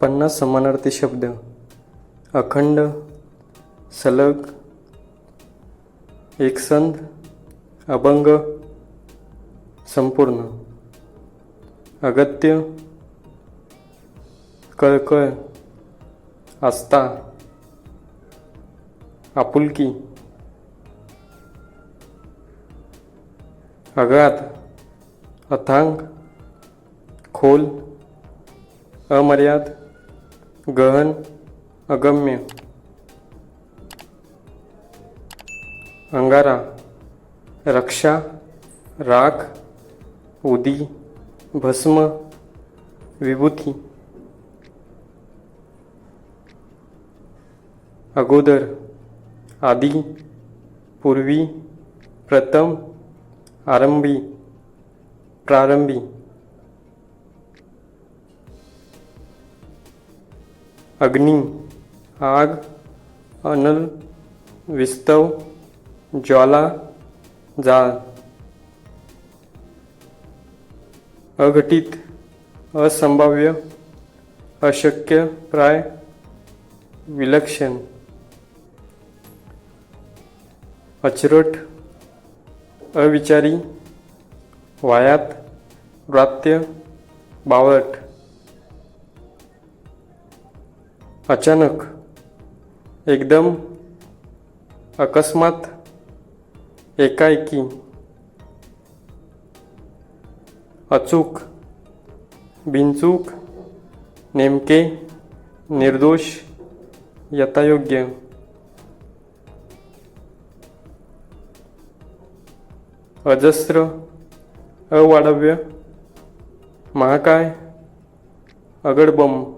पन्नास समानार्थी शब्द. अखंड सलग एकसंध अभंग संपूर्ण. अगत्य कळकळ आस्था आपुलकी. अगाध अथांग खोल अमर्याद. गहन अगम्य। अंगारा रक्षा राख उदी भस्म विभूति। अगोदर आदि पूर्वी प्रथम आरंभी प्रारंभी। अग्नी आग अनल विस्तव ज्वाला जाळ अघटित असंभाव्य अशक्य प्राय विलक्षण. अचरट अविचारी वायात व्रात्य बावट अचानक एकदम अकस्मात एकाएकी अचूक बिनचूक नेमके निर्दोष यथायोग्य. अजस्र अवाढव्य महाकाय अगडबम.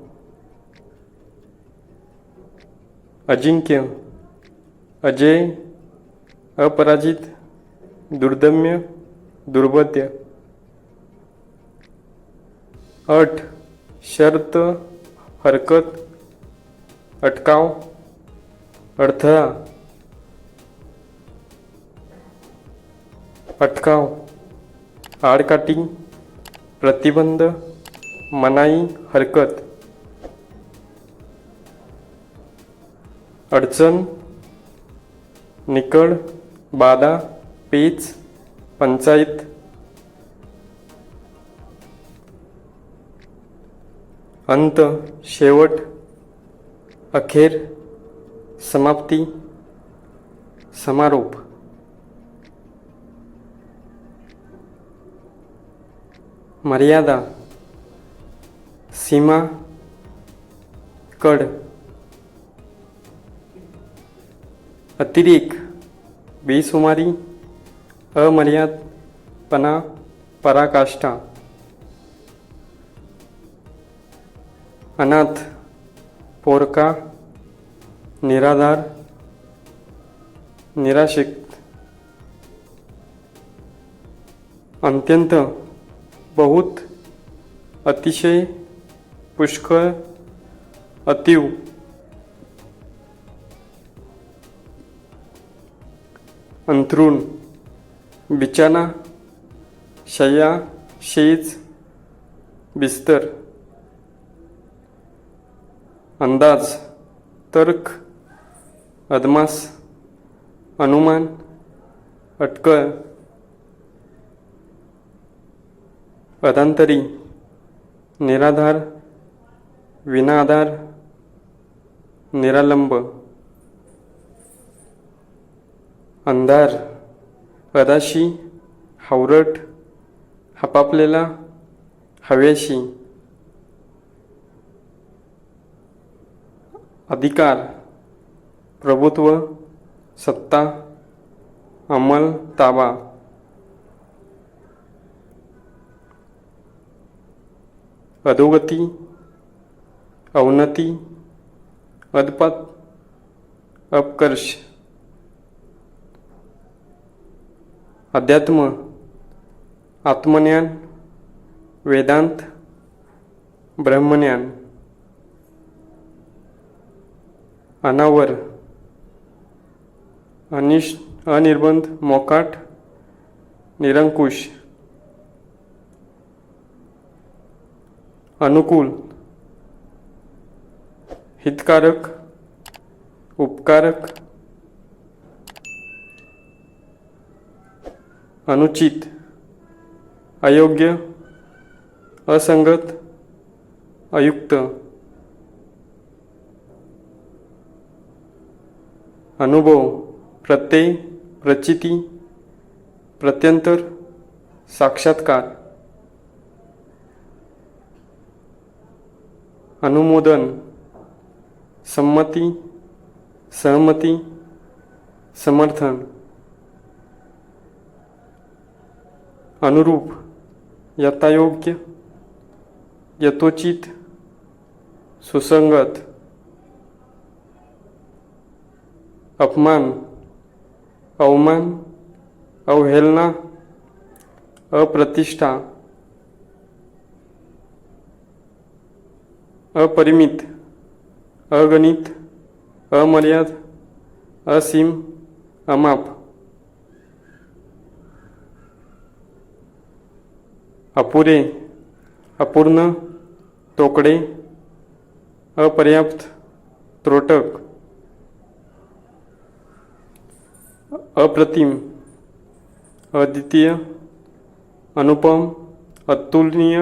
अजिंक्य अजय अपराजित दुर्दम्य दुर्बत्य. अट शर्त हरकत अटकाव अडथळा. अटकाव आडकाठी प्रतिबंध मनाई हरकत. अडचण निकड बाधा पेच पंचायत अंत शेवट अखेर समाप्ती समारोप. मर्यादा सीमा कड. अतिरेक बेसुमारी अमर्यादपणा पराकाष्ठा अनाथ पोरका निराधार निराशिक अत्यंत बहुत अतिशय पुष्कळ अतीव. अंथरूण बिछाना शय्या शीज बिस्तर अंदाज तर्क अदमास अनुमान अटकळ अदांतरी निराधार विनाधार निरालंब. अंधार अदाशी हावरट हपापलेला हव्याशी अधिकार प्रभुत्व सत्ता अमल ताबा. अधोगती अवनती अदपत अपकर्ष. अध्यात्म आत्मज्ञान वेदांत ब्रह्मज्ञान. अनावर अनिश अनिर्बंध मोकाट निरंकुश. अनुकूल हितकारक उपकारक. अनुचित अयोग्य असंगत अयुक्त अनुभव प्रत्यय प्रचिती प्रत्यंतर साक्षात्कार अनुमोदन संमती सहमती समर्थन. अनुरूप यथायोग्य यथोचित सुसंगत अपमान अवमान अवहेलना अप्रतिष्ठा अपरिमित अगणित अमर्याद असीम अमाप। अपुरे अपूर्ण तोकडे अपर्याप्त त्रोटक अप्रतिम अद्वितीय अनुपम अतुलनीय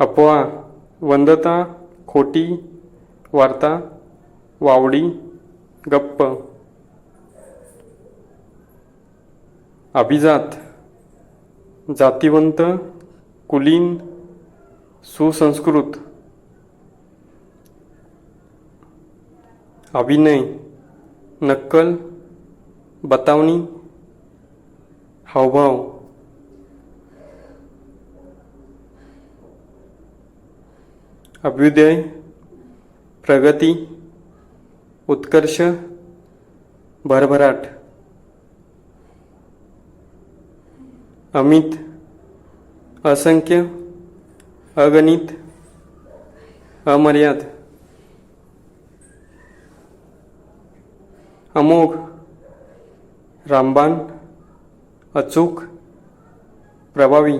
अपवा वंदता खोटी वार्ता वावडी गप्प. अभिजात जातिवंत कुलीन सुसंस्कृत अभिनय नक्कल बतावणी हावभाव. अभ्युदय प्रगती उत्कर्ष भरभराट. अमित असंख्य अगणित अमर्याद अमोघ रामबाण अचूक प्रभावी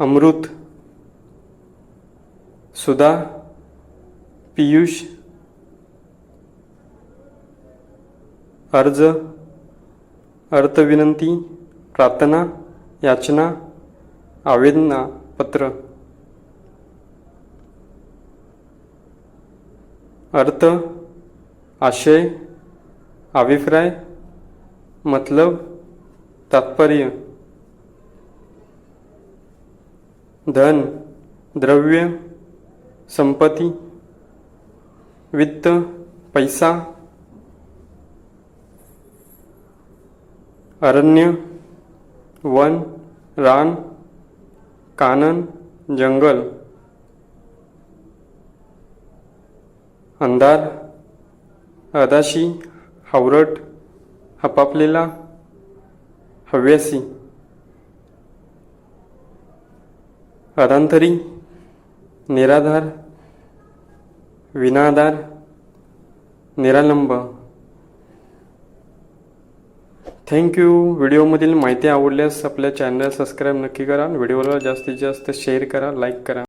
अमृत सुधा पियुष अर्ज अर्थविनंती प्रार्थना याचना आवेदना पत्र. अर्थ आशय अभिप्राय मतलब तात्पर्य. धन द्रव्य संपत्ती वित्त पैसा अरण्य वन रान कानन जंगल अंधार अदाशी हावरट हपापलेला हव्यासी अधांतरी निराधार विनाधार निरालंब. थँक्यू व्हिडिओमधील माहिती आवडल्यास आपल्या चॅनल सबस्क्राईब नक्की करा व्हिडिओला जास्तीत जास्त शेअर करा लाईक करा.